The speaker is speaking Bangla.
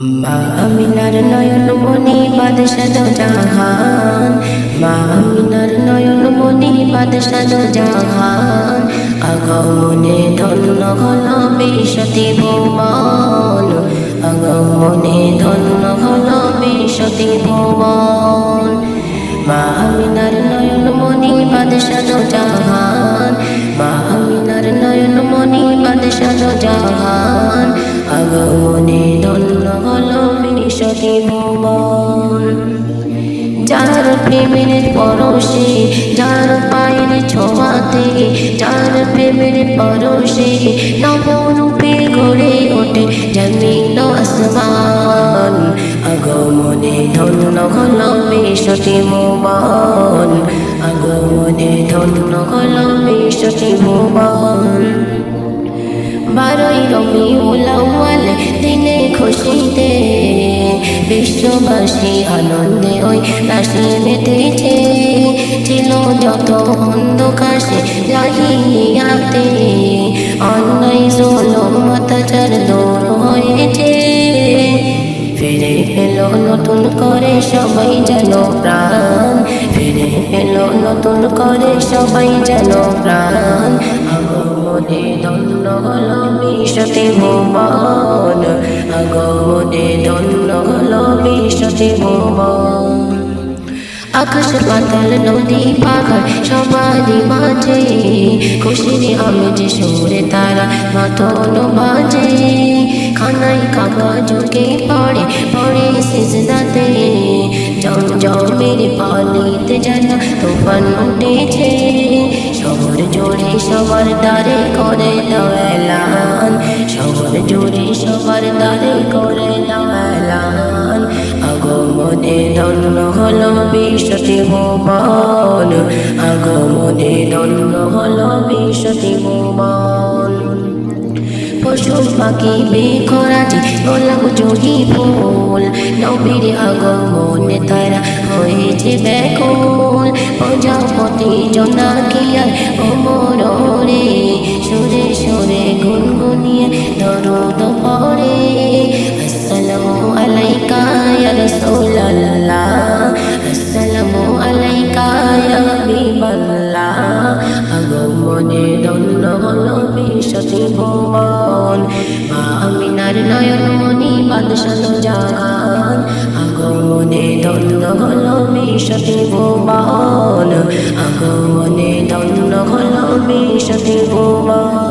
মা আমিনার নয়ন মনি জাহান। মা আমিনার নয়ন মনি জাহান। আগমনে ধন্য হল বিশতি ভুবন আগমনে ধন্য হল বিশতি ভুবন মা আমিনার নয়ন মনি জাহান। মা আমিনার নয়ন মনি জাহান। আগমনে হল বিশতি ভুবন যার প্রেমের পরশে, যার পায়ের ছোঁয়াতে যার প্রেমের পরশে, নবরূপে গড়ে ওঠে জমিন আসমান। আগমনে ধন্য হল বিশতি ভুবন আগমনে ধন্য হল বিশতি ভুবন বারোই রবি উলাওয়াল দিনে খুশিতে বিশ্ববাসী আনন্দে ওই রাশি মেতেছে ছিল যত অন্ধকাশে লাগিয়াতে অন্যায় জোলো মাতাচার দূর হয়েছে। ফিরে এলো নতুন করে সবাই যেন প্রাণ। ফিরে এলো নতুন করে সবাই যেন প্রাণ। আগমনে ধন্য হল বিশতি ভুবন আকাশ, পাতাল, নদী পাহাড় সবারই মাঝে। খুশির আমেজ সুরে তারা মাতন বাজে খানাই কাবা ঝুঁকে পড়ে পড়ে সিজদাতে। জমজমের পানিতে যেন তুফান উঠেছে। শহর জুড়ে সবার দ্বারে করে দয়ালান আগমনে ধন্য হল বিশতি ভুবন আগমনে ধন্য হল বিশতি ভুবন পশু পাখি বেখরাজি, গোলাপ জড়ি ফুল। নবীর আগমনে তারা হয়েছে ব্যাকুল। প্রজাপতি জোনাকিয়ার অমর রে সুরে সুরে গুনগুনিয়ে দরদ ভুবন মা আমিনার নয়ন মনি বাদশাহ জাগান। আগমনে ধন্য হলো বিশতি ভুবন আগমনে ধন্য হলো বিশতি ভুবন